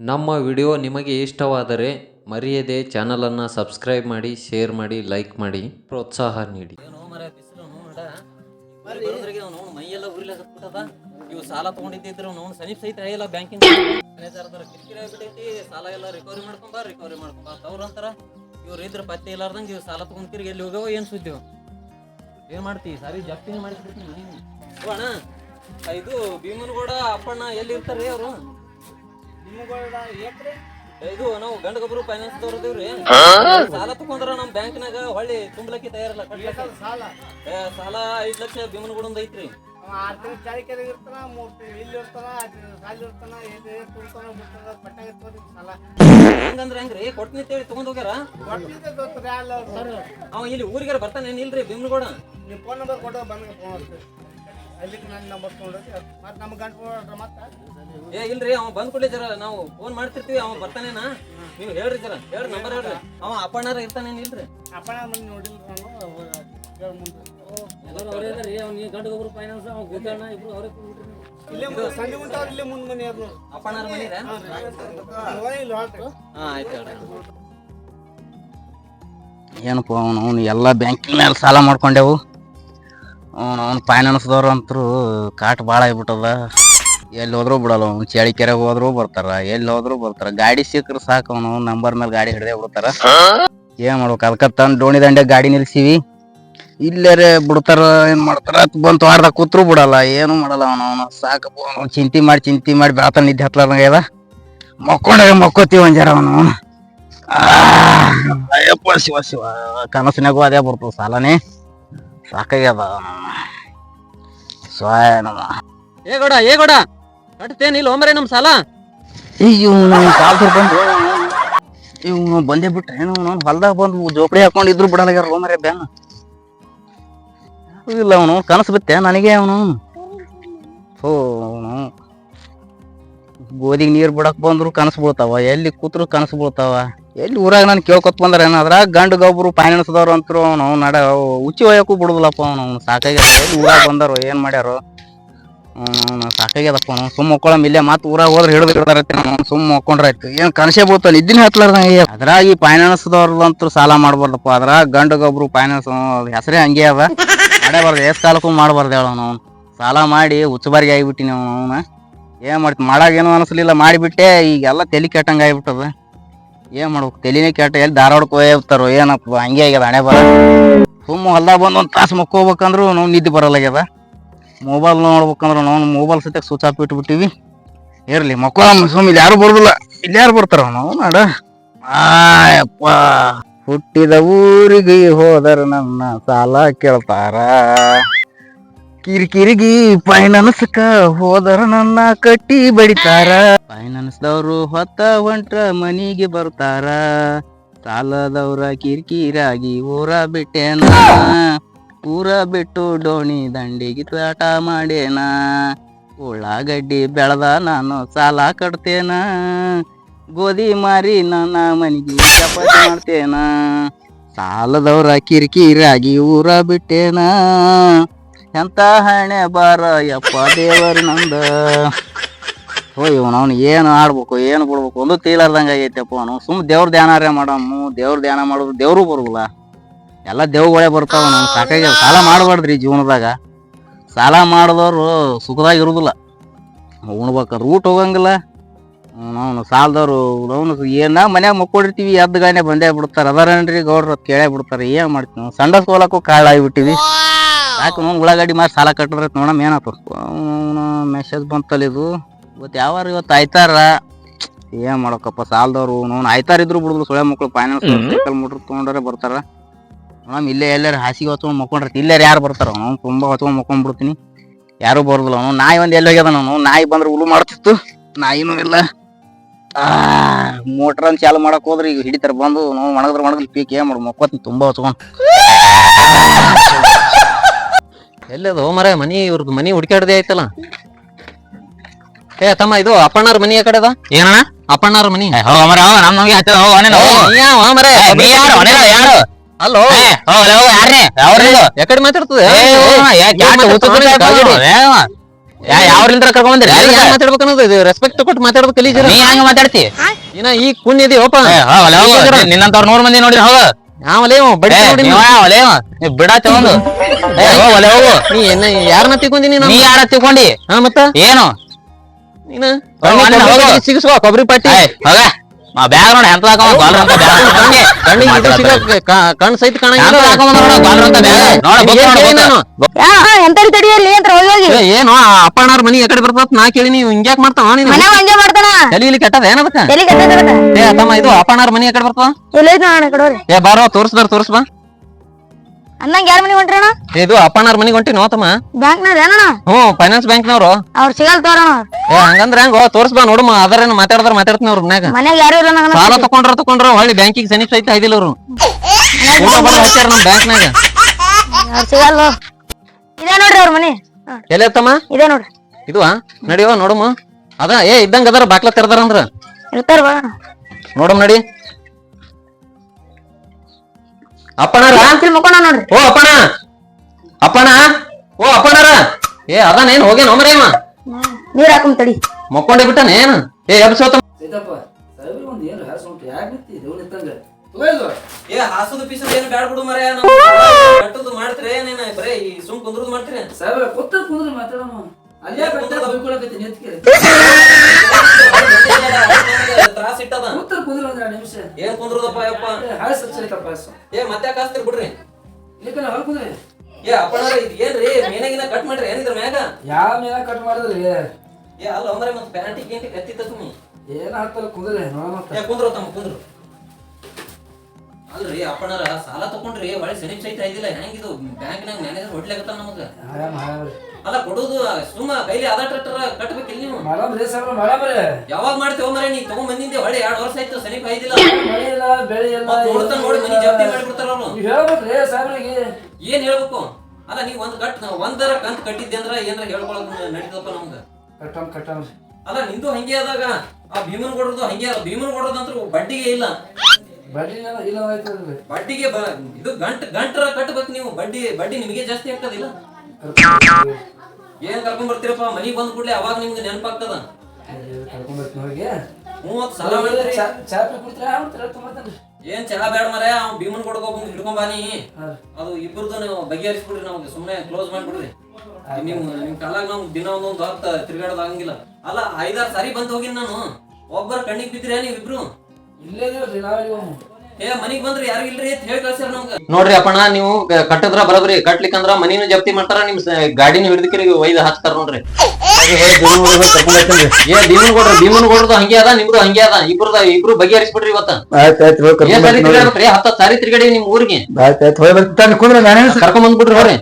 ನಮ್ಮ ವಿಡಿಯೋ ನಿಮಗೆ ಇಷ್ಟವಾದರೆ ಮರೆಯದೆ ಚಾನಲನ್ನು ಸಬ್ಸ್ಕ್ರೈಬ್ ಮಾಡಿ, ಶೇರ್ ಮಾಡಿ, ಲೈಕ್ ಮಾಡಿ, ಪ್ರೋತ್ಸಾಹ ನೀಡಿ. ನೋಡ ಮೈಯೆಲ್ಲ ಉರಿಲಾಕತ್ಬಿಟ್ಟದ ಇವು ಸಾಲ ತಗೊಂಡಿದ್ದಿದ್ರು ಅವ್ನು ಸಮೀಪ ಸಹಿತ ಬ್ಯಾಂಕಿಂದ ಮ್ಯಾನೇಜರ್ದರ ಕಿರಿಕಿರಿ ಸಾಲ ಎಲ್ಲ ರಿಕವರಿ ಮಾಡ್ಕೊಂಬ ರಿಕವರಿ ಮಾಡ್ಕೊಂಬ ಅವ್ರು ಅಂತಾರ, ಇವ್ರು ಇದ್ರ ಪತ್ತೆ ಇಲ್ಲಾರ್ದಂಗೆ ಇವ್ ಸಾಲ ತಗೊಂತೀರಿ, ಎಲ್ಲಿ ಹೋಗವ ಏನು ಸುದ್ದಿ ಏನು ಮಾಡ್ತಿ? ಸಾರಿ ಜಪ್ತಿನ ಮಾಡಿಬಿಡ್ತೀನಿ ಅಣ್ಣ, ಇದು ಭೀಮನಗೌಡ ಅಪ್ಪಣ್ಣ ಎಲ್ಲಿ ಇರ್ತಾರೆ ಅವರು? ಇದು ನಾವು ಗಂಡ ಗೊಬ್ಬರು ಫೈನಾನ್ಸ್ ರೀ ಸಾಲ ತಗೊಂಡ್ರ ನಮ್ ಬ್ಯಾಂಕ್ನಾಗ ಹೊಳ್ಳಿ ತುಂಬಲಕ್ಕೆ ತಯಾರಿಲ್ಲ ಕಟ್ಲಕ್ಕೆ. ಏ, ಸಾಲ ಐದ್ ಲಕ್ಷ ಭೀಮನಗೌಡಂದ ಐತ್ರಿ. ಆರು ತಿಂಗಳು ಇರ್ತಾನ ಮೂರು ತಿಂಗಳು ಇಲ್ಲಿ ಇರ್ತಾನ ಸಾಲಿ ಇರ್ತಾನ ಎಲ್ಲಿ ತುಂಬ್ತಾನ ಬಿಡ್ತಾನ ಪಟ್ಟಾಗ ಇರ್ತದ ಸಾಲ. ಹೆಂಗಂದ್ರ ಹೆಂಗ್ರಿ? ಕೊಟ್ನಿ ತೇಳಿ ತಗೊಂಡ್ ಹೋಗ್ಯಾರ? ಕೊಟ್ಟಿದ್ದೆ ಗೊತ್ತ್ರಿ ಅಲ್ಲ ಸರ್ ಅವ ಇಲ್ಲಿ ಊರಿಗಾರ ಬರ್ತಾನೆ ಇಲ್ರಿ ಭೀಮನಗೌಡ? ನಿಮ್ಮ ಫೋನ್ ನಂಬರ್ ಕೊಟ್ಟು ಬಂದು ಫೋನ್ ಅಲ್ಲಿಗೆ ನನ್ನ ನಂಬರ್ ತೊಗೊಂಡ್ರಿ ಮತ್ತೆ ನಮ್ಗೆ ಗಂಟು ಕೊಡ್ರಿ ಮತ್ತೆ? ಏ ಇಲ್ರಿ ಅವ ಬಂದ್ ಕೊಡ್ಲಿ ಜರ ನಾವು ಫೋನ್ ಮಾಡ್ತಿರ್ತೀವಿ ಅವ ಬರ್ತಾನೇನಾ? ನೀವು ಹೇಳ್ರಿ ಜರ ಹೇಳ್ರಿ ನಂಬರ್ ಹೇಳ್ರಿ. ಅವ ಅಪ್ಪಣ್ಣಾರ ಇರ್ತಾನೇನ್ ಇಲ್ರಿ? ಮಂದಿ ನೋಡಿಲ್ಲ ನಾನು ಇಲ್ಲೇ ಸಂಜೆ ಇಲ್ಲೇ ಮುಂದೆ ಮನೆ ಅಪ್ಪಣ್ಣಾರ ಇಲ್ಲಿ ಹೊರಟ್ರಿ ಹಾ ಆಯ್ತು ಹೇಳ್ರಿ. ಏನಪ್ಪ ಅವನು ಅವನು ಎಲ್ಲ ಬ್ಯಾಂಕಿನ ಮೇಲೆ ಸಾಲ ಮಾಡ್ಕೊಂಡೆವು. ಅವನು ಫೈನಾನ್ಸ್ದವ್ರು ಅಂತರೂ ಕಾಟ್ ಭಾಳ ಆಗ್ಬಿಟ್ಟದ. ಎಲ್ಲಿ ಹೋದ್ರು ಬಿಡಲ್ಲ ಅವ್ನು. ಚಳಿಕೆರೆಗೆ ಹೋದ್ರು ಬರ್ತಾರ, ಎಲ್ಲಿ ಹೋದ್ರು ಬರ್ತಾರ. ಗಾಡಿ ಸಿಕ್ಕರೆ ಸಾಕು ಅವನು. ನಂಬರ್ ಮೇಲೆ ಗಾಡಿ ಹಿಡ್ದೇ ಬಿಡ್ತಾರ. ಏನ್ ಮಾಡ್ಬೇಕು? ಅದಕ್ಕೆ ತಂದು ಡೋಣಿ ದಂಡೆ ಗಾಡಿ ನಿಲ್ಸಿವಿ. ಇಲ್ಲರೇ ಬಿಡ್ತಾರ, ಏನ್ ಮಾಡ್ತಾರ? ಬಂತು ವಾರದಾಗ ಕೂತ್ರು ಬಿಡಲ್ಲ. ಏನು ಮಾಡಲ್ಲ ಅವನು. ಅವನು ಸಾಕು ಅವನು ಚಿಂತೆ ಮಾಡಿ ಚಿಂತೆ ಮಾಡಿ ಬೆಳತ ನಿದ್ದೆ ಹತ್ಲಾರ್ದಂಗ ಆಗ್ಯದ. ಮಕ್ಕೊಂಡಾಗ ಮಕ್ಕೋತೀವಿ ಒಂಜಾರ ಅವನು. ಅಯ್ಯಪ್ಪ ಶಿವ ಶಿವ. ಕನಸಿನಾಗೂ ಅದೇ ಬರ್ತದೆ ಸಾಲನೇ. ಸಾಕಾಗ್ಯದ ಸ್ವಾಯ ನಮ್ಮ ಏ ಗೌಡ ಏ ಗೌಡ ಕಟ್ತೇನ್ ಇಲ್ಲ ಹೋಮರೆ ನಮ್ ಸಾಲ? ಇವನು ಸಾಲದ ಬಂದು. ಇವ್ನು ಬಂದೇ ಬಿಟ್ಟ ಏನು ಅವ್ನು ಹೊಲ್ದಾಗ ಬಂದು ಜೋಪಡಿ ಹಾಕೊಂಡಿದ್ರು ಬಿಡಲಾಗ್ಯಾರ ಮರೆ ಬ್ಯಾನ್. ಇಲ್ಲ ಅವನು ಕನಸು ಬಿತ್ತೆ ನನಗೆ ಅವನು. ಹೋ ಅವನು. ಗೋಧಿಗೆ ನೀರು ಬಿಡಕ್ ಬಂದ್ರು ಕನಸು ಬೀಳ್ತಾವ ಎಲ್ಲಿ ಕೂತ್ರು ಕನಸು ಬೀಳ್ತಾವ. ಎಲ್ಲಿ ಊರಾಗ ನಾನು ಕೇಳ್ಕೊತ ಬಂದ್ರೆ ಏನಾದ್ರ, ಗಂಡು ಗೊಬ್ಬರು ಫೈನಾನ್ಸ್ದವ್ರು ಅಂತರು ಅವನು ನಡ ಹುಚ್ಚಿ ಒಯ್ಯಕ್ಕೂ ಬಿಡುದಿಲ್ಲಪ್ಪ ಅವನು, ಅವ್ನು ಸಾಕಾಗ್ಯದ. ಎಲ್ಲಿ ಊರಾಗ ಬಂದರು, ಏನು ಮಾಡ್ಯಾರು. ಅವ್ನು ಸಾಕಾಗ್ಯದಪ್ಪ ಅವ್ನು. ಸುಮ್ಮ ಮಕ್ಕೊಳಮ್ ಇಲ್ಲೇ ಮತ್ತೆ ಊರಾಗ ಹೋದ್ರೆ ಹಿಡಿದು ಹಿಡ್ದಾರೈತಿ ಅವ್ನು. ಸುಮ್ಮ ಮಕ್ಕೊಂಡ್ರೆ ಆಯ್ತು. ಏನು ಕನಸೇ ಬೀಳ್ತಾನೆ ಇದ್ದಿನ ಹತ್ಲಾರ್ದಂಗ ಅದ್ರಾಗ ಈ ಫೈನಾನ್ಸ್ದವ್ರದಂತೂ ಸಾಲ ಮಾಡ್ಬಾರ್ದಪ್ಪ. ಅದ್ರ ಗಂಡು ಗೊಬ್ಬರು ಫೈನಾನ್ಸ್ ಹೆಸರೇ ಹಂಗೆ ಅದ. ಮಾಡಬಾರ್ದು ಎಷ್ಟು ಕಾಲಕ್ಕೂ ಮಾಡಬಾರ್ದು ಹೇಳ ಅವ್ನು. ಸಾಲ ಮಾಡಿ ಹುಚ್ಚುಬಾರಿಗೆ ಆಗಿಬಿಟ್ಟಿನಿ ಅವ್ನು, ಅವನ. ಏನು ಮಾಡ್ತಿ, ಮಾಡಾಗ ಏನೋ ಅನಿಸ್ಲಿಲ್ಲ, ಮಾಡಿಬಿಟ್ಟೆ, ಈಗೆಲ್ಲ ತಲೆ ಕೆಟ್ಟಂಗೆ ಆಗಿಬಿಟ್ಟದ. ಏನ್ ಮಾಡ್ಬೇಕು? ತಲೆನೇ ಕೆಟ್ಟ, ಎಲ್ಲಿ ಧಾರವಾಡಕ್ಕೆ ಹೋಗ್ತಾರೋ, ಏನಪ್ಪ, ಹಂಗೆ ಆಗ್ಯದ, ಹಣೆ ಬರ. ಸುಮ್ಮ ಹೊಲ್ದಾಗ ಬಂದು ಒಂದು ತಾಸು ಮಕ್ಕೋಬೇಕಂದ್ರು ನಾವು ನಿದ್ದೆ ಬರಲ್ಲಾಗ್ಯದ ಮೊಬೈಲ್ ನೋಡ್ಬೇಕಂದ್ರೆ ನಾವು ಮೊಬೈಲ್ ಸತ್ಯಕ್ಕೆ ಸ್ವಿಚ್ ಆಫ್ ಇಟ್ಬಿಟ್ಟಿವಿ. ಇರಲಿ, ಮಕ್ಕಳ ಸುಮ್ಮ ಇಲ್ಲಿ ಯಾರು ಬರುದಿಲ್ಲ. ಇಲ್ಲಿ ಯಾರು ಬರ್ತಾರ ನಾವು ನಾಡ ಆಯಪ್ಪ, ಹುಟ್ಟಿದ ಊರಿಗೆ ಹೋದರೆ ನನ್ನ ಸಾಲ ಕೇಳ್ತಾರ. ಕಿರಿಕಿರಿಗಿ ಫೈನಾನ್ಸ್ಕ ಹೋದರ ನನ್ನ ಕಟ್ಟಿ ಬಡಿತಾರ. ಫೈನಾನ್ಸ್ದವ್ರು ಹೊತ್ತ ಹೊಂಟ್ರ ಮನಿಗೆ ಬರ್ತಾರ. ಸಾಲದವ್ರ ಕಿರಿಕಿರಾಗಿ ಊರ ಬಿಟ್ಟೇನ. ಊರ ಬಿಟ್ಟು ಡೋಣಿ ದಂಡಿಗೆ ತಾಟ ಮಾಡೇನ ಉಳ್ಳಾಗಡ್ಡಿ ಬೆಳೆದ ನಾನು ಸಾಲ ಕಟ್ತೇನ. ಗೋಧಿ ಮಾರಿ ನನ್ನ ಮನಿಗೆ ಚಪಾತಿ ಮಾಡ್ತೇನ. ಸಾಲದವ್ರ ಕಿರಿಕಿರಾಗಿ ಊರ ಬಿಟ್ಟೇನ. ಎಂತ ಹಣೆ ಬಾರ ಯಪ್ಪ ದೇವರ ನಂದ. ಇವನು ಅವ್ನು ಏನು ಆಡ್ಬೇಕು, ಏನು ಬಿಡ್ಬೇಕು ಒಂದು ತೀಲಾರ್ದಂಗ ಆಗೈತಪ್ಪ ಅವನು. ಸುಮ್ ದೇವ್ರ ಧ್ಯಾನಾರೇ ಮಾಡಮ್ಮು, ದೇವ್ರ ಧ್ಯಾನ ಮಾಡೋದು ದೇವ್ರು ಬರುದಿಲ್ಲ. ಎಲ್ಲ ದೇವ್ಗಳೇ ಬರ್ತಾವ ನಾವು ಸಾಕಾಗಿ ಸಾಲ ಮಾಡಬಾರ್ದ್ರಿ ಜೀವನದಾಗ. ಸಾಲ ಮಾಡಿದವರು ಸುಖದಾಗ ಇರುದಿಲ್ಲ. ಉಣ್ಬೇಕಾದ್ರೆ ರೂಟ್ ಹೋಗಂಗಿಲ್ಲ. ನಾವು ಸಾಲದವ್ರು, ಅವನು ಏನ ಮನ್ಯಾಗ ಮಕ್ಕೊಂಡಿರ್ತೀವಿ, ಎದ್ದು ಗಾಣೆ ಬಂದೇ ಬಿಡ್ತಾರ. ಏನ್ರಿ ಗೌಡ್ರ ಕೇಳೇ ಬಿಡ್ತಾರ. ಏನ್ ಮಾಡ್ತೀವಿ ನಾವು? ಹೋಲಕ್ಕೂ ಸೋಲಕ್ಕೂ ಯಾಕೆ ನಾವು ಉಳ್ಳಾಗಡ್ಡಿ ಮಾರಿ ಸಾಲ ಕಟ್ಟಿದ್ರೆ ನೋಡಮ್ ಏನಪ್ಪ ಅವನು ಮೆಸೇಜ್ ಬಂತಲ್ಲ ಇದು. ಇವತ್ತು ಯಾವಾರ ಇವತ್ತು ಆಯ್ತಾರ. ಏನ್ ಮಾಡಕಪ್ಪ ಸಾಲದವ್ರು ನೋನ್ ಆಯ್ತಾರ ಇದ್ರು ಬಿಡುದ್ರು ಸೊಳ್ಳೆ ಮಕ್ಕಳು ಫೈನಾನ್ಸ್ ಸೈಕಲ್ ಮೋಟ್ರ್ ತೊಗೊಂಡ್ರೆ ಬರ್ತಾರ. ನೋಡಮ್ ಇಲ್ಲೇ ಎಲ್ಲರ ಹಾಸಿಗೆ ಹೊತ್ಕೊಂಡು ಮಕ್ಕೊಂಡ್ರೆ ಇಲ್ಲಾರ ಯಾರು ಬರ್ತಾರ? ಅವ್ನು ತುಂಬಾ ಹೊತ್ಕೊಂಡು ಮಕ್ಕೊಂಡ್ಬಿಡ್ತೀನಿ ಯಾರು ಬರೋದಿಲ್ಲ ಅವನು. ನಾಯಿ ಒಂದು ಎಲ್ಲಿ ಹೋಗ್ಯದ ನಾನು ನಾಯಿ ಬಂದ್ರೆ ಉಳು ಮಾಡ್ತಿತ್ತು. ನಾಯಿನೂ ಇಲ್ಲ. ಮೋಟ್ರ್ ಅಂತ ಚಾಲು ಮಾಡಕ್ ಹೋದ್ರೆ ಈಗ ಹಿಡಿತಾರ. ಬಂದು ನಾವು ಒಣಗಿದ್ರೆ ಒಣಗಲ್ ಪೀಕ್ ಏನ್ ಮಾಡು ಮಕ್ಕೋತೀನಿ ತುಂಬಾ ಹೊತ್ಕೊಂಡ್. ಎಲ್ಲದು ಹೋಮರ ಮನಿ ಇವ್ರದ್ದು ಮನಿ ಹುಡುಕಾಡ್ದೆ ಆಯ್ತಲ್ಲ. ಏ ತಮ್ಮ ಇದು ಅಪ್ಪಣ್ಣರ ಮನಿ ಆ ಕಡೆದ? ಏನಣ್ಣ? ಅಪ್ಪಣ್ಣಾರ ಮನಿ. ಹೋಗ ಮರ ನಮ್ ನಮ್ಗೆ ಹಚ್ಚದ ಹೋಗ ನೀ ಯಾವ ಹೋಮರೆ? ನೀ ಯಾರು ಅವನೇ ಯಾರು? ಅಲ್ಲೋ? ಯಾರ್ರಿ? ಯಾವ್ರಿ ಯಾಕಡೆ ಮಾತಾಡ್ತದೆ? ಯಾ ಕರ್ಕೊಂಡ್ ಬಂದಿರಿ ಮಾತಾಡ್ಬೇಕು ಅನ್ನೋದು ಇದು? ರೆಸ್ಪೆಕ್ಟ್ ಕೊಟ್ಟು ಮಾತಾಡೋದು ಕಲೀಜರ. ನೀ ಹೆಂಗ ಮಾತಾಡ್ತಿ? ಇನ್ನ ಈ ಕುನ್ ಓಪನ್ ನಿನ್ನಂತವ್ರ ನೂರ್ ಮಂದಿ ನೋಡಿ ಹೋಗ. ನಾವಲೇವ ಬಡಿ ನೋಡಿ ಬಿಡಾತ ಒಂದು ಒಲೆ ನೀ ಏನ ಯಾರನ್ನ ನೀನು? ನೀ ಯಾರ ತಿಕೊಂಡಿ ಹಾ ಮತ್ತ? ಏನು? ನೀನು? ಸಿಗಿಸ್ಕೋ ಕೊಬ್ಬರಿ ಪಟ್ಟಿ ಹೋಗ. ಆ ಬ್ಯಾಗ್ ನೋಡಿ ಎಂತ ಹಾಕೊಂಡ್ ಗಾಲ್ರ ಅಂತ ಬ್ಯಾಗ್. ಕಣ್ಣಿಗೆ ಇದು ಸಿಗೋ ಕ- ಕಣ್ ಸಹಿತ ಎಂತ ಕಾಣಂಗಿಲ್ಲ ಹಾಕೊಂಡ್ ನೋಡ ಗಾಲ್ರ ಅಂತ ಬ್ಯಾಗ್. ನೋಡ ಏನ್? ಕೇಳಿ ನಾನು? ಎಂತಡಿ ತಡಿಯಲ್ಲಿ ಅಂತ ಹೋಗಿ ಹೋಗಿ? ಏ, ಏನು ಆ ಅಪ್ಪಣ್ಣವ್ರ ಮನಿ ಎಕಡೆ ಬರ್ತದ ನಾ ಕೇಳಿ ನೀವು ಹಿಂಗ್ಯಾಕ್ ಮಾಡ್ತಾವ ನೀನು? ಮನೆ ಹಂಗೆ ಮಾಡ್ತಾನ? ತಲಿ ಇಲ್ಲಿ ಕೆಟ್ಟದ ಏನದಕ್ಕ ಎಲ್ಲಿ ಕಟ್ಟದ ಏ ತಮ್ಮ ಇದು ಅಪ್ಪಣ್ಣವ್ರ ಮನಿ ಎಕಡೆ ಬರ್ತದ ಇಲ್ಲ ಐತ್ ನೋಡೋಣ ಕಡೋರಿ ಏ ಬಾರೋ ತೋರ್ಸ್ದಾರ ತೋರ್ಸ್ ಬಾ. ಅನ್ನಂಗ್ ಯಾರ ಮನೆಗೆ ಹೊಂಟ್ರಣ ಇದು ಅಪ್ಪಣ್ಣವ್ರ ಮನೆಗೆ ಹೊಂಟಿ ನೋತಮ್ಮ ಬ್ಯಾಂಕ್ ನಾರ ಏನಣ್ಣ? ಹ್ಞೂ ಫೈನಾನ್ಸ್ ಬ್ಯಾಂಕ್ ಬ್ಯಾಂಕ್ನವ್ರು. ಅವ್ರು ಸಿಗಲ್ ತೋರಣ ಏ ಹಂಗಂದ್ರ ಹೆಂಗೋ ತೋರ್ಸ್ ಬಾ ನೋಡು ಅದರೇನು ಮಾತಾಡ್ದಾರ ಮಾತಾಡ್ತೀನಿ ಅವ್ರ ಮನ್ಯಾಗ. ಮನೆಗೆ ಯಾರು ನಂಗ ಸಾಲ ತಕೊಂಡ್ರ ತಕೊಂಡ್ರ ಹೊಳ್ಳಿ ಬ್ಯಾಂಕಿಗೆ ಸನಿ ಸಹಿತ ಐದಿಲ್ಲ ಅವ್ರು. ಊಟ ಬಂದ್ ಹಾಕ್ಯಾರ ನಮ್ ಬ್ಯಾಂಕ್ನಾಗ. ಅವ್ರು ಸಿಗಲ್ಲ ಇದೇ ನೋಡ್ರಿ ಅವ್ರ ಮನೆ. ಎಲ್ಲಿ ತಮ್ಮ ಇದೇ ನೋಡ್ರಿ. ಇದು ನಡಿಯೋ ನೋಡಮ್ಮ. ಅದ ಏ ಇದ್ದಂಗ ಅದಾರ ಬಾಕ್ಲ ತೆರದಾರ ಅಂದ್ರ. ಇರ್ತಾರ ಬಾ. ನೋಡಮ್ ನಡಿ. ಅಪ್ಪಣಾರ ಮುಕ್ಕೋಣ ನೋಡ್ರಿ. ಓ ಅಪ್ಪಣ ಅಪ್ಪಣ ಓ ಅಪ್ಪಣಾರ ಏ ಅದಾನೇನ್ ಹೋಗೇನ್ ಒಮ್ಮರೇಮ ನೀರ್ ಹಾಕೊಂಡ್ ತಡಿ. ಮಕ್ಕೊಂಡೇ ಬಿಟ್ಟಾನ ಏನ್? ಏ ಎಬ್ಸೋತ ಸೀತಪ್ಪ ಸಾವಿರ ಒಂದು ಏನು ಹಾಸು ಉಂಟು ಯಾಕೆ ನಿಂತಿ ದೇವ್ ನಿಂತಂಗ. ಏ ಹಾಸುದು ಪೀಸದು ಏನು ಬ್ಯಾಡ ಬಿಡು ಮರ ಕಟ್ಟದು ಮಾಡ್ತೀರಿ ಏನೇನ? ಬರೇ ಈ ಸುಮ್ ಕುಂದ್ರದ್ ಮಾಡ್ತೀರಿ? ಸಾವಿರ ಕುತ್ತ ಕುಂದ್ರ ಮಾತಾಡೋಣ ಅಲ್ಲೇ ಬೆಟ್ಟ ಬೈಕೊಳಕತ್ತಿ ನಿಂತ್ಕೆ ತ್ರಾಸ ಇಟ್ಟದ ಕೂತ ಕುಂದ್ರೆ ಒಂದ್ ಎರಡು ನಿಮಿಷ. ಏನ್ ಕುಂದ್ರದಪ್ಪ ಯಪ್ಪ. ಹಚ್ಚೈತಪ್ಪ ಹಾಸು. ಏ ಮತ್ತೆ ಕಾಸ್ತೀರಿ ಬಿಡ್ರಿ? ಇಲ್ಲಿಕಲ್ಲ ಹೊರ ಕುಂದ್ರೆ. ಏ ಅಪ್ಪಣಾರ ಇದು ಏನ್ರಿ ಮೇನಾಗಿನ ಕಟ್ ಮಾಡ್ರಿ ಏನಿದ್ರ ಮ್ಯಾಗ? ಯಾವ ಮೇನ ಕಟ್ ಮಾಡಿದ್ರಿ? ಏ ಅಲ್ಲ ಅಂದ್ರೆ ಮತ್ತೆ ಪ್ಯಾಂಟಿ ಗಿಂಟಿ ಕತ್ತಿ ತುಮಿ ಏನ್ ಹಾಕ್ತಾರ ಕುಂದ್ರೆ ನೋಡ ಮತ್ತೆ. ಕುಂದ್ರು ತಮ್ಮ ಕುಂದ್ರು. ಅಲ್ರಿ ಅಪ್ಪಣಾರ ಸಾಲ ತಕೊಂಡ್ರಿ ಒಳ್ಳೆ ಸರಿ ಸಹಿತ ಇದಿಲ್ಲ ಹೆಂಗಿದು ಬ್ಯಾಂಕ್ನಾಗ ಮ್ಯಾನೇಜರ್ ಹೊಡ್ಲಾಗತ್ತಾನ ನಮಗ? ಅಲ್ಲ ಕೊಡುದು ಸುಮ್ಮ ಕೈಲಿ ಅದ ಟ್ರಕ್ಟರ್ ಕಟ್ಬೇಕಿಲ್ಲ ನೀವು? ಮಾಡಮ್ರಿ ಸಾವಿರ ಮಾಡಮ್ರಿ ಯಾವಾಗ ಮಾಡ್ತೇವ ಮರೆ ನೀ ತಗೊಂಡ್ ಬಂದಿದ್ದೆ ಹೊಳೆ ಎರಡ್ ವರ್ಷ ಆಯ್ತು ಸನಿಪ್ ಬೆಳೆ ಇಲ್ಲ ನೋಡ್ತಾ ನೋಡಿ ಮನಿ ಜಪ್ತಿ ಮಾಡಿಬಿಡ್ತಾರ ಅವ್ರು. ನೀವ್ ಹೇಳ್ಬೇಕ್ರಿ ಸಾಹೇಬ್ರಿಗೆ. ಏನ್ ಹೇಳ್ಬೇಕು? ಅಲ್ಲ ನೀವ್ ಒಂದ್ ಕಟ್ ಒಂದರ ಕಂತ್ ಕಟ್ಟಿದ್ದೆ ಅಂದ್ರ ಏನಾರ ಹೇಳ್ಕೊಳಕ್ ನಡೀತಪ್ಪ ನಮ್ಗ? ಕಟ್ಟಮ್ ಕಟ್ಟಮ್. ಅಲ್ಲ ನಿಂದು ಹಂಗೆ ಆದಾಗ ಆ ಭೀಮನ್ ಕೊಡೋದು ಹಂಗೆ ಭೀಮನ್ ಕೊಡೋದಂತ್ರ ಬಡ್ಡಿಗೆ ಇಲ್ಲ. ಬಡ್ಡಿಗೆ ಬ ಇದು ಗಂಟ್ ಗಂಟರ ಕಟ್ಟಬೇಕು ನೀವು. ಬಡ್ಡಿ ಬಡ್ಡಿ ನಿಮಗೆ ಜಾಸ್ತಿ ಆಗ್ತದಿಲ್ಲ ಏನ್ ಕರ್ಕೊಂಡ್ ಬರ್ತೀರಪ್ಪ ಮನಿಗ್ ಬಂದ್ ಕೂಡ್ಲೆ ಅವಾಗ ನಿಮ್ಗೆ ನೆನಪಾಗ್ತದ? ಕರ್ಕೊಂಡ್ಬರ್ತೀನಿ ಹೋಗಿ. ಮೂವತ್ ಸಾಲ ಏನ್ ಚಾ ಬೇಡ ಮರ ಅವ್ ಭೀಮನ್ ಕೊಡ್ಕೊ ಬಂದು ಹಿಡ್ಕೊಂಡ್ ಬಾನಿ ಅದು ಇಬ್ಬರದು ನೀವು ಬಗೆಹರಿಸ್ಬಿಡ್ರಿ ನಮ್ಗೆ. ಸುಮ್ಮನೆ ಕ್ಲೋಸ್ ಮಾಡ್ಬಿಡ್ರಿ. ನಿಮ್ ನಿಮ್ ಕಾಲಾಗ ನಾವು ದಿನ ಒಂದೊಂದು ಹೊತ್ತ ತಿರ್ಗಾಡೋದಾಗಂಗಿಲ್ಲ ಅಲ್ಲ ಐದಾರು ಸಾರಿ ಬಂದ್ ಹೋಗಿನ್ ನಾನು. ಒಬ್ಬರ ಕಣ್ಣಿಗೆ ಬಿದ್ರಿ ನೀವ್ ಇಬ್ರು ಇಲ್ಲೇ ಇದೀವ್ರಿ ಏ ಮನಿಗ್ ಬಂದ್ರಿ ಯಾರು ಇಲ್ರಿ ಅಂತ ಹೇಳಿ ಕಳ್ಸ್ಯಾರ ನಮ್ಗ. ನೋಡ್ರಿ ಅಪ್ಪಣ್ಣ ನೀವು ಕಟ್ಟದ್ರ ಬರಬ್ರಿ ಕಟ್ಲಿಕ್ಕಂದ್ರ ಮನಿನೂ ಜಪ್ತಿ ಮಾಡ್ತಾರ ನಿಮ್ ಗಾಡಿನ ಹಿಡಿದಕ್ರಿ ಒಯ್ದು ಹಾಕ್ತಾರ ನೋಡ್ರಿ. ಏ ಭೀಮನ್ ಕೊಡ್ರಿ ಭೀಮನ್ ಕೊಡ್ರದು ಹಂಗೆ ಅದ ನಿಮ್ದು ಹಂಗೆ ಅದ. ಇಬ್ರದ ಇಬ್ರು ಬಗೆಹರಿಸ್ಬಿಡ್ರಿ ಇವತ್ತ. ಹತ್ತ ಸಾರಿ ತಿರ್ಗಾಡಿ ನಿಮ್ ಊರಿಗೆ. ಕರ್ಕೊಂಡ್ ಬಂದ್ಬಿಡ್ರಿ ಹೊರಿ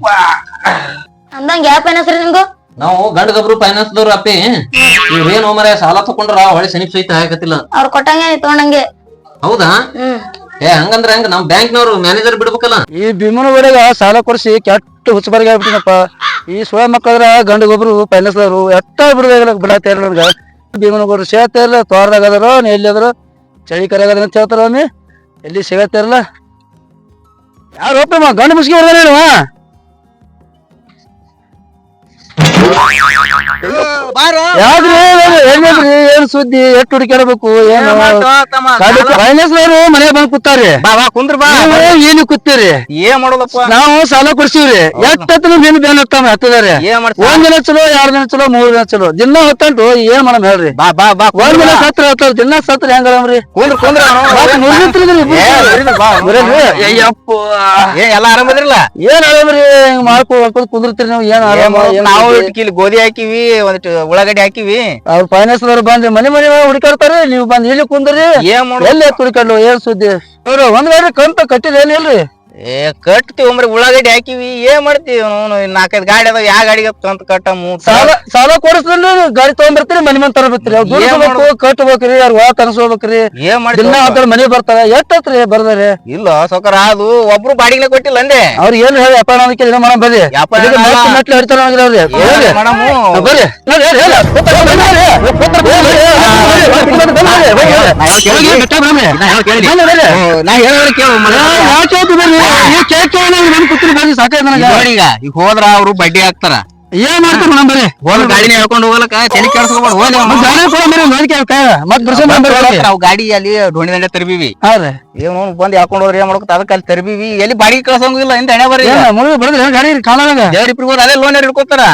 ಅಂದಂಗ ಯಾವ ಸರಿ ನಿಮ್ದು ನಾವು ಗಂಡ ಗಬ್ರು ಫೈನಾನ್ಸ್ ದವ್ರು ಅಪ್ಪಿ. ಇವ್ರೇನ್ ಮರ ಸಾಲ ತಕೊಂಡ್ರ ಹೊಳೆ ಸನಿಪ್ ಸಹಿತ ಹಾಕತಿಲ್ಲ ಅವ್ರು ಕೊಟ್ಟಂಗೆ ತಗೊಂಡಂಗೆ. ಹೌದಾ? ಏ ಹಂಗಂದ್ರೆ ಹಂಗ ನಮ್ ಬ್ಯಾಂಕ್ನವ್ರು ಮ್ಯಾನೇಜರ್ ಬಿಡ್ಬೇಕಲ್ಲ? ಈ ಭೀಮನಗೂಡಾಗ ಸಾಲ ಕೊಡಿಸಿ ಕೆಟ್ಟ ಹುಚ್ಚಬರಿಗೆ ಆಗ್ಬಿಟ್ಟಿನಪ್ಪ. ಈ ಸ್ವಯಂ ಮಕ್ಕಳ್ರ ಗಂಡ ಗೊಬ್ರು ದವ್ರು ಎಟ್ಟ ಬಿಡದಾಗ ಬಿಡತ್ತೆ ನನ್ಗ ಭೀಮನಗೌಡ್ರು ಸೇರ್ತಾ ಇಲ್ಲ ತೋರದಾಗ ಅದಾರೋ ಎಲ್ಲಿ ಅದ್ರ? ಚಳಿ ಕರೆಯಾಗದ ಅಂತ ಹೇಳ್ತಾರ ಒಮ್ಮೆ ಎಲ್ಲಿ ಸಿಗತ್ತ ಇರಲ್ಲ. ಯಾರು ಹೋಗ್ತಮ್ಮ ಗಂಡು ಮುಸ್ಕಿ ಹೊಡೆದ Yeah. ಯಾವ್ದ್ರಿ ಏನ್ರಿ ಏನ್ ಸುದ್ದಿ ಎಷ್ಟು ಹುಡುಕಾಡಬೇಕು ಏನು ಫೈನಾನ್ಸ್ನವ್ರು ಮನೆ ಬಂದ್ ಕೂತಾರಿ ಕುಂದ್ರ ಬಾ. ಏನು ಕೂತೀರಿ? ಏನ್ ಮಾಡೋದಪ್ಪ? ನಾವು ಸಾಲ ಕೊಡ್ಸಿವ್ರಿ. ಎಷ್ಟು ಹತ್ರ ಬೇನ್ ಬೇನ್ ಹತ್ತಾಮ ಹತ್ತದಾರೆ. ಒಂದ್ ದಿನ ಚಲೋ ಎರಡ್ ದಿನ ಚಲೋ ಮೂರ್ ದಿನ ಚಲೋ. ದಿನ ಹೊತ್ತಂಟು ಏನ್ ಮಾಡಮ್ ಹೇಳ್ರಿ. ಬಾ ಬಾ ಬಾ ಒಂದ್ ದಿನ ಸತ್ರ ಹತ್ತಾರ ದಿನ ಸತ್ರ ಹೆಂಗಮ್ರಿ ಕುಂದ್ರ ಕುಂದ್ರ ಏನ್ ಎಲ್ಲ ಆರಾಮದಿರಲ್ಲ ಏನ್ ಆರಾಮ್ರಿ ಹಿಂಗ್ ಮಾಡ್ಕೊ ಹೊಡ್ಕೊಂಡ್ ನಾವು ಏನ್ ಆರಾಮ ನಾವು ಇಲ್ಲಿ ಗೋಧಿ ಹಾಕಿವಿ ಒಂದಿಟ್ಟು ಉಳ್ಳಾಗಡ್ಡಿ ಹಾಕಿವಿ. ಅವ್ರ ಫೈನಾನ್ಸ್ ದವ್ರು ಬಂದ್ರೆ ಮನೆ ಮನೆ ಹುಡುಕಾಡ್ತಾರ ನೀವು ಬಂದ್ ಇಲ್ಲಿ ಕುಂದ್ರಿ. ಏನ್ ಮಾಡು ಎಲ್ಲಿ ಹುಡುಕಾಡ್ಲು ಏನ್ ಸುದ್ದಿ? ಅವ್ರು ಒಂದ್ ಗಾಡಿ ಕಂತ ಕಟ್ಟಿಲ್ಲ ಏನಿಲ್ರಿ ಏ ಕಟ್ ತೊಗೊಂಬ್ರಿ ಉಳ್ಳಾಗಡ್ಡಿ ಹಾಕಿವಿ. ಏನ್ ಮಾಡ್ತೀವಿ ಅವನು ನಾಲ್ಕೈದು ಗಾಡಿ ಅದಾವ ಯಾವ ಗಾಡಿಗೆ ಅಂತ ಕಟ್ಟ ಸಾಲ ಸಾಲ ಕೊಡಿಸ್ರಿ ಗಾಡಿ ತಗೊಂಡ್ಬರ್ತೀರಿ ಮನಿ ಮನ್ ತರಬೇಕ್ರಿ ಅವ್ರು ದುಡಿಸ್ಬೇಕು ಕಟ್ಬೇಕ್ರಿ ಅವ್ರು ಹೊಲ ತರಿಸ್ಬೇಕ್ರಿ ಏನ್ ಮಾಡ್ತೀವಿ ದಿನ ಮನೆ ಬರ್ತಾರ. ಎಷ್ಟ್ ಹತ್ರಿ ಬರ್ದಾರೆ? ಇಲ್ಲ ಸೊಕರ ಅದು ಒಬ್ರು ಬಾಡಿಗೆ ಕೊಟ್ಟಿಲ್ಲ ಅಂದೆ. ಅವ್ರು ಏನ್ ಹೇಳಿ ವ್ಯಾಪಾರ ಅನ್ನೋದಕ್ಕೆ ಬರ್ರಿ. ಮೆಟ್ಲು ಅವ್ರಿಗೆ ಬರ್ರಿ. ನಾ ಹೇಳಿ ನಾ ಹೇಳಿ ನಾ ಹೇಳಿ ಕೇಕ್ ಕೇಳಿ ನಾನು ಕೂತ್ರಿ ಸಾಕಾಯ್ತು ನನಗೆ ಹೋದ್ರ ಅವ್ರು ಬಡ್ಡಿ ಹಾಕ್ತಾರ ಏನ್ ಮಾಡ್ತಾರ ನಂಬರಿ ಹೋಲ್ ಗಾಡಿನ ಹೇಳ್ಕೊಂಡು ಹೋಗ್ಲಕ್ಕ ತಲೆ ಕೆಡ್ಸ್ಕೊಬಾರ್ದು ಹೋಗ್ಲಿ ಅವ್ನು. ಮತ್ ಗಾಡಿ ನಾವು ಅಲ್ಲಿ ಧೋಣಿ ದಂಡೆ ತರ್ಬೀವಿ. ಏನು ಬಂದ್ ಹಾಕೊಂಡ್ ಹೋದ್ರೆ ಏನ್ ಮಾಡ್ಬೇಕು ಅದಕ್ಕೆ ಅಲ್ಲಿ ತರ್ಬೀವಿ. ಎಲ್ಲಿ ಬಾಡಿಗೆ ಕಳ್ಸಂಗಿಲ್ಲ ಹಣೆ ಬರ್ರಿ ಗಾಡಿ ದೇವ್ರಿಬ್ರಿಗೂ ಅದೇ ಲೋನ್ ಹಿಡ್ಕೋತಾರ?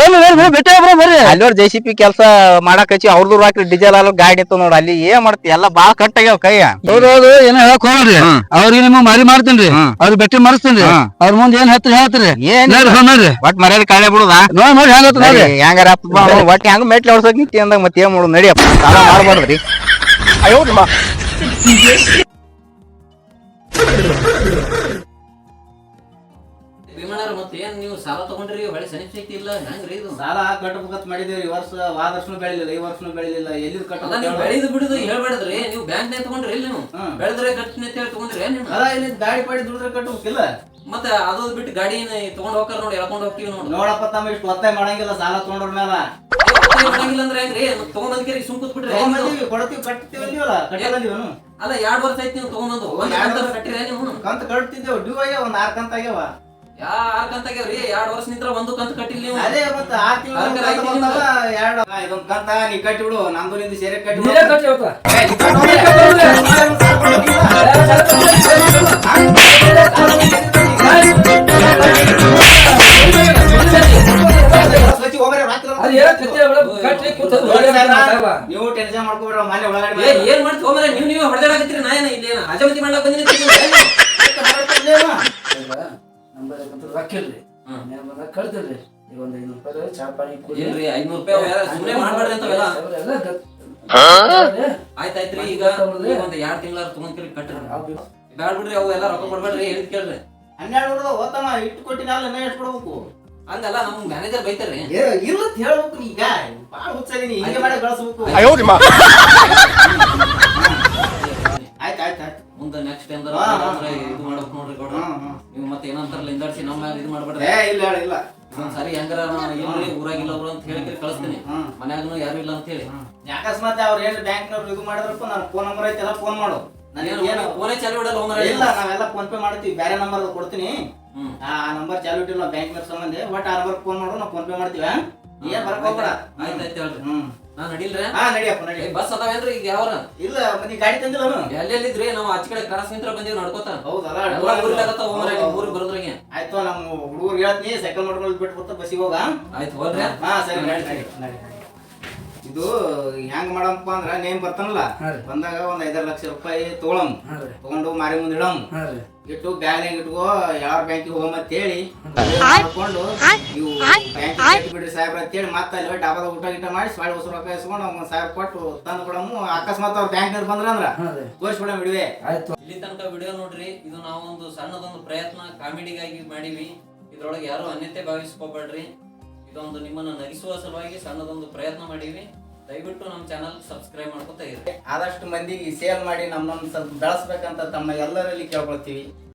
ಬರ್ರಿ ಬೆಟ್ಟ ಬರ್ರಿ. ಅಲ್ಲಿವ್ರ ಜೆ ಸಿ ಪಿ ಕೆಲಸ ಮಾಡಕ್ ಹಚ್ಚಿ ಅವ್ರದ್ದು ಹಾಕಿ ಡೀಸೆಲ್ ಅಲ್ಲ ಗಾಡಿ ಇತ್ತು ನೋಡ್ ಅಲ್ಲಿ ಏನ್ ಮಾಡ್ತಿ? ಎಲ್ಲ ಬಾಳ ಕಟ್ ಆಗ್ಯಾವ ಕೈ ಹೌದೌದು ಏನ ಹೇಳಕ್ ಹೋಗ್ರಿ. ಅವ್ರಿಗೆ ನಿಮ್ಮ ಮಾರಿ ಮಾಡ್ತೀನಿ ಹ್ಮ್. ಅವ್ರ ಬೆಟ್ಟಿ ಮರ್ಸ್ತೀನಿ ಹ್ಮ್. ಅವ್ರ ಮುಂದೆ ಏನ್ ಹತ್ತಿರ ಹೇಳ್ತೀರಿ. ಏನ್ ಬಟ್ ಹ್ಞೂ ಮರ್ಯಾದೆ ಕಾಳೆ ಬಿಡುದಾ? ನೋಡಿ ನೋಡಿ ಹೆಂಗ ನೋಡಿ. ಹೆಂಗಾರ ಒಟ್ಟು ಹೆಂಗ ಮೆಟ್ಲಿ ಹೊಡ್ಸಕ್ ನಿಂತಿ ಅಂದಾಗ ಮತ್ತೆ ಏನ್ ಮಾಡುದು ನಡಿಯಪ್ಪ ಸಾಲ ಮಾಡ್ಬಾರ್ದ್ರಿ. ಅಯ್ಯೋ ನಿಮ್ಮ ಭೀಮಣ್ಣಾರ ಮತ್ತೆ ಏನ್ ನೀವು ಸಾಲ ತಗೊಂಡ್ರಿ? ಹೊಳೆ ಸನಿ ಇಲ್ಲ ಹೆಂಗ್ರಿ ಇದು? ಸಾಲ ಕಟ್ಟಬೇಕಂತ ಮಾಡಿದೇವ್ರಿ ಈ ವರ್ಷ ವಾದ ವರ್ಷನೂ ಬೆಳಿಲಿಲ್ಲ ಈ ವರ್ಷನೂ ಬೆಳಿಲಿಲ್ಲ ಎಲ್ಲಿ ನೀವು ಬೆಳೆದು ಬಿಡುದು ಹೇಳ್ಬೇಡ್ರಿ ನೀವು ಬ್ಯಾಂಕ್ ನೇ ತಗೊಂಡ್ರಿ ಇಲ್ಲಿ ನೀವು. ಬೆಳೆದ್ರೆ ಕಟ್ಟಿ ಅಂತ ಹೇಳಿ ತಗೊಂಡ್ರಿ ಅಲ್ಲ ಇಲ್ಲಿ ಗಾಡಿ ಪಾಡಿ ದುಡಿದ್ರೆ ಕಟ್ಟಬೇಕಿಲ್ಲ ಮತ್ತೆ ಅದು ಬಿಟ್ಟು ಗಾಡಿ ತಗೊಂಡ್ ಹೋಗ್ತಾರ ನೋಡಿ ಎಳ್ಕೊಂಡು ಹೋಗ್ತೀವಿ ನೋಡಿ. ನೋಡಪ್ಪ ತಮ್ಮ ಇಷ್ಟು ಒತ್ತಾಯ ಮಾಡಂಗಿಲ್ಲ ಸಾಲ ತಗೊಂಡ್ರ ಮೇಲೆ ಮಾಡಂಗಿಲ್ಲ ಅಂದ್ರೆ ಹೆಂಗ್ರಿ? ತಗೊಂಡ್ ಸುಮ್ ಕೂತ್ ಬಿಟ್ರಿ ಕೊಡ್ತೀವಿ ಕಟ್ತೀವಿ ಅಂದಿವಲ್ಲ ಅಲ್ಲ ಎರಡ್ ವರ್ಷ ಐತಿ ನೀವು ತಗೊಂಬಂದು ಒಂದ್ ಎರಡ್ ಕಂತ ಕಟ್ಟಿರ ನೀವು ಕಂತ ಕಟ್ತಿದ್ದೇವ್ ಡ್ಯೂ ಆಗ್ಯಾವ ಒಂದ್ ಆರ್ ಕಂತ ಆಗ್ಯಾವ. ಯಾ ಆರ್ ಕಂತ ಆಗ್ಯಾವ್ರಿ ಎರಡ್ ವರ್ಷ ನಿಂತ್ರ ಒಂದು ಕಂತ ಕಟ್ಟಿಲ್ಲ ನೀವು. ಅದೇ ಮತ್ತ ಆರ್ ತಿಂಗಳ ಎರಡ್ ಇದೊಂದ್ ಕಂತ ನೀ ಕಟ್ಟಿಬಿಡು ನಂದು ನಿಂದು ಸೇರಿ ಕಟ್ಟಿ ನೀನೇ ಕಟ್ಟಿ ನೀವು ಮನೆ ಒಳಗಡೆ ಏ, ಏನ್ ಮಾಡ್ತೀವಿ ಹೋಗ್ಮರೆ ನೀವು ನೀವು ಹೊಡೆದಾಡಕತ್ತೀರಿ ನಾ ಏನ ಇಲ್ಲಿ ಅಜಮತಿ ಮಾಡ್ಲಾಕ್ ಬಂದಿನಿ ರೊಕ್ಕಿಲ್ರಿ. ಕಳ್ತಿಲ್ರಿ ಈಗ ಒಂದ್ ಐನೂರು ರೂಪಾಯಿ ಚಾ ಪಾನಿ ಕುಡಿ. ಇಲ್ರಿ ಐದ್ನೂರ್ ರೂಪಾಯಿ ಅಂತವೆಲ್ಲ. ಎಲ್ಲ ಆಯ್ತಾಯ್ತ್ರಿ ಈಗ ಒಂದು ಎರಡ್ ತಿಂಗಳ ತಗೊಂಡ್ಕಿರಿ ಕಟ್ಟ್ರಿ ಬ್ಯಾಡ್ ಬಿಡ್ರಿ ಅವು ಎಲ್ಲ ರೊಕ್ಕ ಕೊಡ್ಬೇಡ್ರಿ ಹೇಳಿದ್ ಕೇಳ್ರಿ. ಹನ್ನೆರಡು ಓತಮ್ಮ ಇಟ್ಟು ಕೊಟ್ಟಿನಲ್ಲ ನಾ ಎಷ್ಟು ಕೊಡ್ಬೇಕು ಹಂಗಲ್ಲ ನಮ್ ಮ್ಯಾನೇಜರ್ ಬೈತಾರ್ರಿ ಏ, ಇಲ್ಲಂತ ಹೇಳ್ಬೇಕು ನೀ ಈಗ. ಬಾಳ ಹುಚ್ಚದೀನಿ ಹೀಗೆ ಮಾಡಿ ಕಳ್ಸ್ಬೇಕು ಅಯ್ಯೋ ನಿಮ್ಮ ಆಯ್ತು ಆಯ್ತು ಆಯ್ತು. ಮುಂದ ನೆಕ್ಸ್ಟ್ ಟೈಮ್ ಇದು ಮಾಡ್ಬೇಕು ನೋಡ್ರಿ ಹ್ಮ್. ನೀವು ಮತ್ತೆ ಏನಂತಾರಲ್ಲ ಇಂದಾಡ್ಸಿ ನಮ್ಮ ಇದು ಮಾಡ್ಬೇಡ್ರಿ. ಏ ಇಲ್ಲ ಹೇಳ ಇಲ್ಲ. ಸಾರಿ ಹೆಂಗಾರ ಇಲ್ರಿ ಊರಾಗಿಲ್ಲ ಅವ್ರು ಅಂತ ಹೇಳಿ ಕಳಿಸ್ತೀನಿ. ಹ್ಮ್. ಮನ್ಯಾಗನು ಯಾರು ಇಲ್ಲ ಅಂತ ಹೇಳಿ. ಅಕಸ್ಮಾತ್ ಅವ್ರ ಏನ್ ಬ್ಯಾಂಕ್ನವ್ರು ಇದು ಮಾಡಿದ್ರಪ್ಪ ನಾನು ಫೋನ್ ನಂಬರ್ ಐತೆಲ್ಲ ಫೋನ್ ಮಾಡು. ನನಗೆ ಏನು ಫೋನೇ ಚಾಲು ಇಲ್ಲ ನಾವೆಲ್ಲ ಫೋನ್ ಪೇ ಮಾಡ್ತೀವಿ. ಬೇರೆ ನಂಬರ್ ಕೊಡ್ತೀನಿ. ಆ ನಂಬರ್ ಚಾಲು ಇಟ್ಟಿಲ್ಲ ಬ್ಯಾಂಕ್ನವ್ರ ಸಂಬಂಧ. ಒಟ್ಟು ಆ ನಂಬರ್ ಫೋನ್ ಮಾಡು ನಾವು ಫೋನ್ ಪೇ ಮಾಡ್ತೀವಿ. ಏನ್ ಬರಕ್ ಹೋಗ್ಬೇಡ. ಆಯ್ತಾಯ್ತು ಹೇಳ್ರಿ. ಹ್ಮ್. ನಾ ನಡಿಲ್ರಿ? ಹಾ ನಡಿಯಪ್ಪ ನಡಿ. ಬಸ್ ಅದಾವೇನ್ರಿ ಈಗ ಯಾವ ಇಲ್ಲ ಮತ್ತೆ ಗಾಡಿ ತಂದಿಲ್ಲ ಅವನು ಎಲ್ಲೆಲ್ಲಿದ್ರಿ ನಾವು ಆಚೆ ಕಡೆ ಕರಸ್ ನಿಂತ್ರ ಬಂದೀವಿ ನಡ್ಕೋತ. ಹೌದಲ್ಲ ಊರಿಗೆ ಬರೋದ್ರಾಗೆ. ಆಯ್ತು ನಮ್ಮ ಹುಡುಗರು ಹೇಳ್ತೀನಿ ಸೈಕಲ್ ಮಾಡ್ಕೊಂಡು ಬಿಟ್ಟು ಬರ್ತಾ ಬಸ್ಸಿಗೆ ಹೋಗ. ಆಯ್ತು ಹೋಗ್ರಿ. ಹಾ ಸರಿ ನಡಿ ನಡಿ ನಡಿ. ಇದು ಹೆಂಗ್ ಮಾಡಪ್ಪ ಅಂದ್ರ ನೇಮ್ ಬರ್ತಾನಲ್ಲ ಬಂದಾಗ ಒಂದ್ ಐದಾರು ಲಕ್ಷ ರೂಪಾಯಿ ತಗೊಳಂ ತಗೊಂಡು ಮಾರಿ ಮುಂದೆ ಇಡಂ. ಇಟ್ಟು ಬ್ಯಾಗ್ನಾಗ ಇಟ್ಕೋ ಯಾವ ಬ್ಯಾಂಕ್ ಹೋಗಮ್ ಅಂತ ಹೇಳಿ ಮಾಡ್ಕೊಂಡು ಇವು ಬ್ಯಾಂಕ್ ಬಿಡ್ರಿ ಸಾಹೇಬ್ರ ಅಂತ ಹೇಳಿ ಮತ್ತೆ ಅಲ್ಲಿ ಡಾಬಾದ ಊಟ ಗಿಟ ಮಾಡಿ ಸ್ವಾಳಿ ಹೊಸ ರೊಕ್ಕ ಇಸ್ಕೊಂಡು ಅವ್ನ ಸಾಹೇಬ್ ಕೊಟ್ಟು ತಂದು ಕೊಡಮು. ಅಕಸ್ಮಾತ್ ಅವ್ರ ಬ್ಯಾಂಕ್ನವ್ರು ಬಂದ್ರ ಅಂದ್ರ ತೋರಿಸ್ಬಿಡಮ್ ಇಡುವೆ. ಇಲ್ಲಿ ತನಕ ವಿಡಿಯೋ ನೋಡ್ರಿ ಇದು ನಾವೊಂದು ಸಣ್ಣದೊಂದು ಪ್ರಯತ್ನ ಕಾಮಿಡಿಗಾಗಿ ಮಾಡೀವಿ. ಇದ್ರೊಳಗೆ ಯಾರು ಅನ್ಯತೆ ಭಾವಿಸ್ಕೋಬೇಡ್ರಿ. ಇದೊಂದು ನಿಮ್ಮನ್ನು ನಗಿಸುವ ಸಲುವಾಗಿ ಸಣ್ಣದೊಂದು ಪ್ರಯತ್ನ ಮಾಡೀವಿ ದಯವಿಟ್ಟು ನಮ್ಮ ಚಾನಲ್ ಸಬ್ಸ್ಕ್ರೈಬ್ ಮಾಡ್ಕೊತಾ ಇರಿ. ಆದಷ್ಟು ಮಂದಿಗೆ ಸೇಲ್ ಮಾಡಿ ನಮ್ಮನ್ನ ಸ್ವಲ್ಪ ಬೆಳೆಸ್ಬೇಕಂತ ತಮ್ಮ ಎಲ್ಲರಲ್ಲಿ ಕೇಳ್ಕೊಳ್ತೀವಿ.